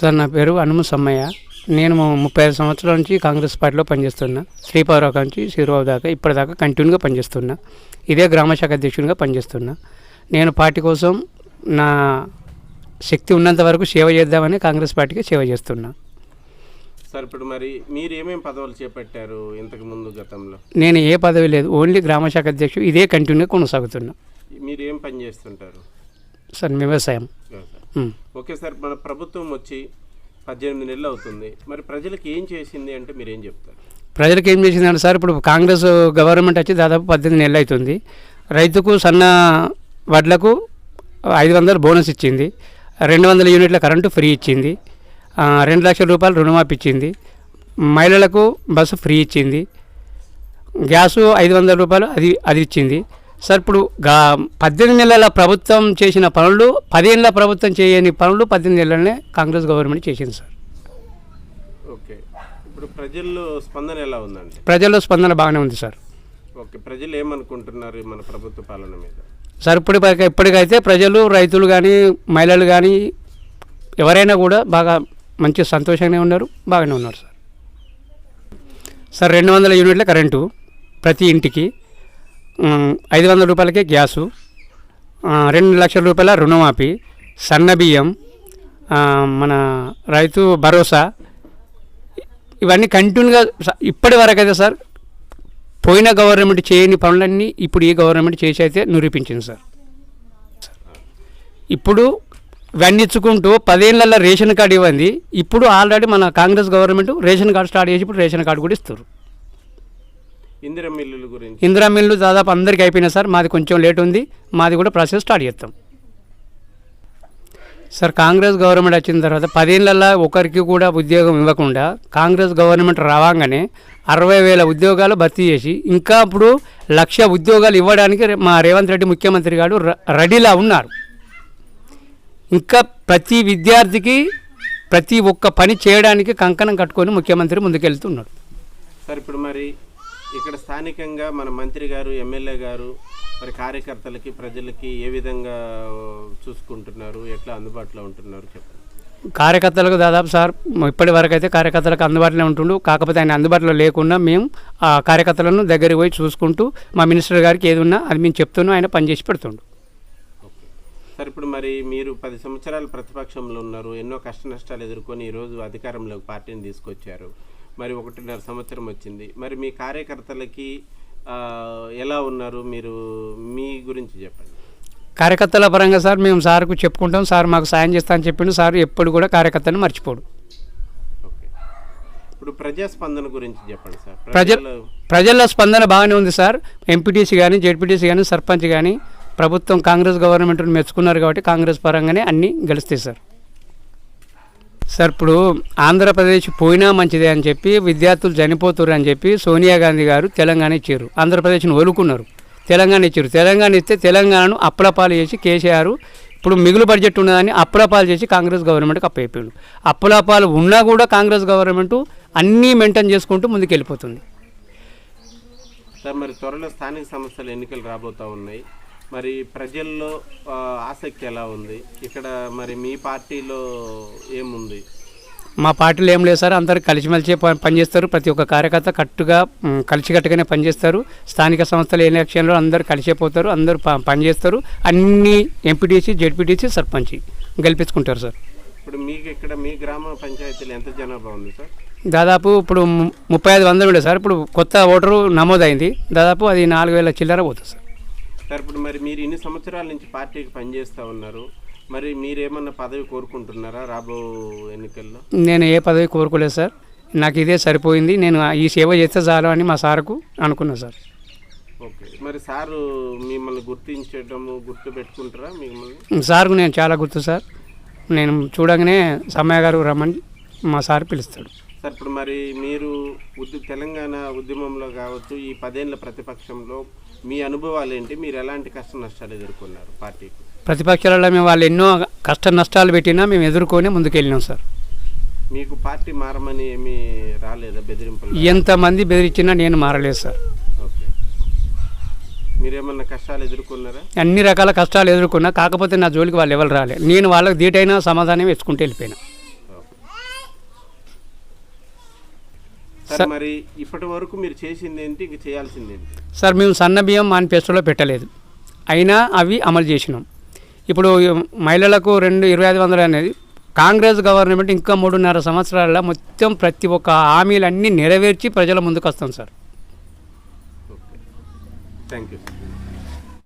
Sir నా పేరు హనుమ సమ్మయ్య. నేను ముప్పై ఐదు సంవత్సరాల నుంచి కాంగ్రెస్ పార్టీలో పనిచేస్తున్నా. శ్రీపావరావు నుంచి శ్రీరావు దాకా ఇప్పటిదాకా కంటిన్యూగా పనిచేస్తున్నా. ఇదే గ్రామ శాఖ అధ్యక్షునిగా పనిచేస్తున్నా. నేను పార్టీ కోసం నా శక్తి ఉన్నంత వరకు సేవ చేద్దామని కాంగ్రెస్ పార్టీకి సేవ చేస్తున్నా. సార్ ఇప్పుడు మరి మీరు ఏమేమి పదవులు చేపట్టారు ఇంతకు ముందు గతంలో? నేను ఏ పదవి లేదు ఓన్లీ గ్రామ శాఖ అధ్యక్షుడు ఇదే కంటిన్యూగా కొనసాగుతున్నా. మీరు ఏం పని చేస్తుంటారు? సార్ వ్యవసాయం. వ్యవసాయం. ఉమ్. ఓకే సార్ మన ప్రభుత్వం వచ్చి పద్దెనిమిది నెలలు అవుతుంది. మరి ప్రజలకు ఏం చేసింది అంటే మీరు ఏం చెప్తారు? ప్రజలకు ఏం చేసిందంటే సార్ ఇప్పుడు కాంగ్రెస్ గవర్నమెంట్ వచ్చి దాదాపు పద్దెనిమిది నెలలు అవుతుంది. రైతుకు సన్న వడ్లకు ఐదు వందలు బోనస్ ఇచ్చింది. రెండు వందల యూనిట్ల కరెంటు ఫ్రీ ఇచ్చింది. రెండు లక్షల రూపాయలు రుణమాఫీ ఇచ్చింది. మహిళలకు బస్సు ఫ్రీ ఇచ్చింది. గ్యాసు ఐదు వందల రూపాయలు అది అది ఇచ్చింది. సార్ ఇప్పుడు గా పద్దెనిమిది నెలల ప్రభుత్వం చేసిన పనులు పదేళ్ళ ప్రభుత్వం చేయని పనులు పద్దెనిమిది నెలలనే కాంగ్రెస్ గవర్నమెంట్ చేసింది సార్. ఓకే. ఇప్పుడు ప్రజల్లో స్పందన ఎలా ఉందండి? ప్రజల్లో స్పందన బాగానే ఉంది సార్. ఓకే. ప్రజలు ఏమనుకుంటున్నారు మన ప్రభుత్వ పాలన మీద? సార్ ఇప్పుడు ఇప్పటికైతే ప్రజలు రైతులు కానీ మహిళలు కానీ ఎవరైనా కూడా బాగా మంచి సంతోషంగానే ఉన్నారు బాగానే ఉన్నారు సార్. సార్ రెండు వందల యూనిట్ల కరెంటు ప్రతి ఇంటికి ఐదు వందల రూపాయలకే గ్యాసు రెండు లక్షల రూపాయల రుణమాఫీ సన్న బియ్యం మన రైతు భరోసా ఇవన్నీ కంటిన్యూగా ఇప్పటి వరకు అయితే సార్ పోయిన గవర్నమెంట్ చేయని పనులన్నీ ఇప్పుడు ఈ గవర్నమెంట్ చేసి అయితే నిరూపించింది సార్. ఇప్పుడు ఇవన్నీ ఇచ్చుకుంటూ పదేళ్ళల్లో రేషన్ కార్డు ఇవ్వండి ఇప్పుడు ఆల్రెడీ మన Congress government ration card start చేసి ఇప్పుడు రేషన్ కార్డు కూడా ఇస్తారు ఇందిరా మిల్లుల గురించి. ఇందిరా మిల్లు దాదాపు అందరికీ అయిపోయినాయి సార్ మాది కొంచెం లేట్ ఉంది. మాది కూడా ప్రాసెస్ స్టార్ట్ చేస్తాం. సార్ కాంగ్రెస్ గవర్నమెంట్ వచ్చిన తర్వాత పదేళ్ళల్లో ఒకరికి కూడా ఉద్యోగం ఇవ్వకుండా కాంగ్రెస్ గవర్నమెంట్ రావంగానే అరవై వేల ఉద్యోగాలు భర్తీ చేసి ఇంకా ఇప్పుడు లక్ష ఉద్యోగాలు ఇవ్వడానికి మా రేవంత్ రెడ్డి ముఖ్యమంత్రి గారు రెడీలా ఉన్నారు. ఇంకా ప్రతి విద్యార్థికి ప్రతి ఒక్క పని చేయడానికి కంకణం కట్టుకొని ముఖ్యమంత్రి ముందుకెళ్తున్నాడు సార్ ఇప్పుడు మరి ఇక్కడ స్థానికంగా మన మంత్రి గారు ఎమ్మెల్యే గారు మరి కార్యకర్తలకి ప్రజలకి ఏ విధంగా చూసుకుంటున్నారు ఎట్లా అందుబాటులో ఉంటున్నారు చెప్పండి. కార్యకర్తలకు దాదాపు సార్ ఇప్పటి వరకు అయితే కార్యకర్తలకు అందుబాటులో ఉంటుండు. కాకపోతే ఆయన అందుబాటులో లేకుండా మేము ఆ కార్యకర్తలను దగ్గరికి పోయి చూసుకుంటూ మా మినిస్టర్ గారికి ఏది ఉన్నా అది మేము చెప్తున్నాం ఆయన పనిచేసి పెడుతుండు. సార్ ఇప్పుడు మరి మీరు పది సంవత్సరాలు ప్రతిపక్షంలో ఉన్నారు. ఎన్నో కష్ట నష్టాలు ఎదుర్కొని ఈరోజు అధికారంలోకి పార్టీని తీసుకొచ్చారు. మరి ఒకటిన్నర సంవత్సరం వచ్చింది. మరి మీ కార్యకర్తలకి ఎలా ఉన్నారు? మీరు మీ గురించి చెప్పండి. కార్యకర్తల పరంగా సార్ మేము సార్కు చెప్పుకుంటాం. సార్ మాకు సాయం చేస్తా అని చెప్పిండు. సార్ ఎప్పుడు కూడా కార్యకర్తను మర్చిపోడు. ఓకే. ఇప్పుడు ప్రజాస్పందన గురించి చెప్పండి సార్. ప్రజల ప్రజలు ప్రజల స్పందన బాగానే ఉంది సార్. ఎంపీటీసీ కానీ జెడ్పీటీసీ కానీ సర్పంచ్ కానీ ప్రభుత్వం కాంగ్రెస్ గవర్నమెంట్ని మెచ్చుకున్నారు కాబట్టి కాంగ్రెస్ పరంగానే అన్నీ గెలుస్తాయి సార్. సార్ ఇప్పుడు ఆంధ్రప్రదేశ్ పోయినా మంచిదే అని చెప్పి విద్యార్థులు చనిపోతున్నారు అని చెప్పి సోనియా గాంధీ గారు తెలంగాణ ఇచ్చారు. ఆంధ్రప్రదేశ్ను వదులుకున్నారు. తెలంగాణ ఇచ్చారు. తెలంగాణ ఇస్తే తెలంగాణను అప్పులపాలు చేసి కేసీఆర్ ఇప్పుడు మిగులు బడ్జెట్ ఉన్నదని అప్పులపాలు చేసి కాంగ్రెస్ గవర్నమెంట్కి అప్పయిపోయాడు అప్పులపాలు ఉన్నా కూడా కాంగ్రెస్ గవర్నమెంట్ అన్నీ మెయింటైన్ చేసుకుంటూ ముందుకు వెళ్ళిపోతుంది సార్ మరి త్వరలో స్థానిక సంస్థల ఎన్నికలు రాబోతూ ఉన్నాయి. మరి ప్రజల్లో ఆసక్తి ఎలా ఉంది? ఇక్కడ మరి మీ పార్టీలో ఏముంది? మా పార్టీలో ఏం లేదు సార్. అందరు కలిసిమెలిసి పనిచేస్తారు. ప్రతి ఒక్క కార్యకర్త కట్టుగా కలిసికట్టుగానే పనిచేస్తారు. స్థానిక సంస్థల ఎలక్షన్లో అందరు కలిసిపోతారు అందరూ పనిచేస్తారు. అన్ని ఎంపీటీసీ జెడ్పీటీసీ సర్పంచ్ గెలిపించుకుంటారు సార్. ఇప్పుడు మీకు ఇక్కడ మీ గ్రామ పంచాయతీలో ఎంత జనాభా ఉంది సార్? దాదాపు ఇప్పుడు ముప్పై ఐదు వందలు సార్. ఇప్పుడు కొత్త ఓటరు నమోదైంది. దాదాపు అది నాలుగు వేల చిల్లర పోతుంది సార్. సార్ ఇప్పుడు మరి మీరు ఇన్ని సంవత్సరాల నుంచి పార్టీకి పనిచేస్తూ ఉన్నారు. మరి మీరేమన్నా పదవి కోరుకుంటున్నారా రాబో ఎన్నికల్లో? నేను ఏ పదవి కోరుకోలేదు సార్. నాకు ఇదే సరిపోయింది. నేను ఈ సేవ చేస్తే చాలు అని మా సార్కు అనుకున్నాను సార్. ఓకే. మరి సారు మిమ్మల్ని గుర్తించడము గుర్తు పెట్టుకుంటారా మిమ్మల్ని? సార్కు నేను చాలా గుర్తు సార్. నేను చూడగానే సమ్మయ్య గారు రమ్మని మా సార్ పిలుస్తాడు. సార్ ఇప్పుడు మరి మీరు ఉద్య తెలంగాణ ఉద్యమంలో కావచ్చు ఈ పదేళ్ళ ప్రతిపక్షంలో మీ అనుభవాలు ఏంటి? మీరు ఎలాంటి కష్ట నష్టాలు ఎదుర్కొన్నారు పార్టీకి? ప్రతిపక్షాలలో మేము వాళ్ళు ఎన్నో కష్ట నష్టాలు పెట్టినా మేము ఎదుర్కొని ముందుకు వెళ్ళినాం సార్. మీకు పార్టీ మారమని ఏమీ రాలేదా బెదిరింపులు? ఎంతమంది బెదిరించినా నేను మారలేదు సార్. ఓకే. మీరేమన్నా కష్టాలు ఎదుర్కొన్నారా? అన్ని రకాల కష్టాలు ఎదుర్కొన్నా కాకపోతే నా జోలికి వాళ్ళు ఎవరు రాలే. నేను వాళ్ళకి దీటైనా సమాధానం ఇచ్చుకుంటూ వెళ్ళిపోయినా. సార్ మరి ఇప్పటి వరకు మీరు చేసింది ఏంటి ఇంక చేయాల్సింది ఏంటి సార్ మేము సన్న బియ్యం మేనిఫెస్టోలో పెట్టలేదు. అయినా అవి అమలు చేసినాం. ఇప్పుడు మహిళలకు రెండు ఇరవై ఐదు వందలు అనేది కాంగ్రెస్ గవర్నమెంట్ ఇంకా మూడున్నర సంవత్సరాల మొత్తం ప్రతి ఒక్క హామీలన్నీ నెరవేర్చి ప్రజల ముందుకు వస్తాం సార్. Thank you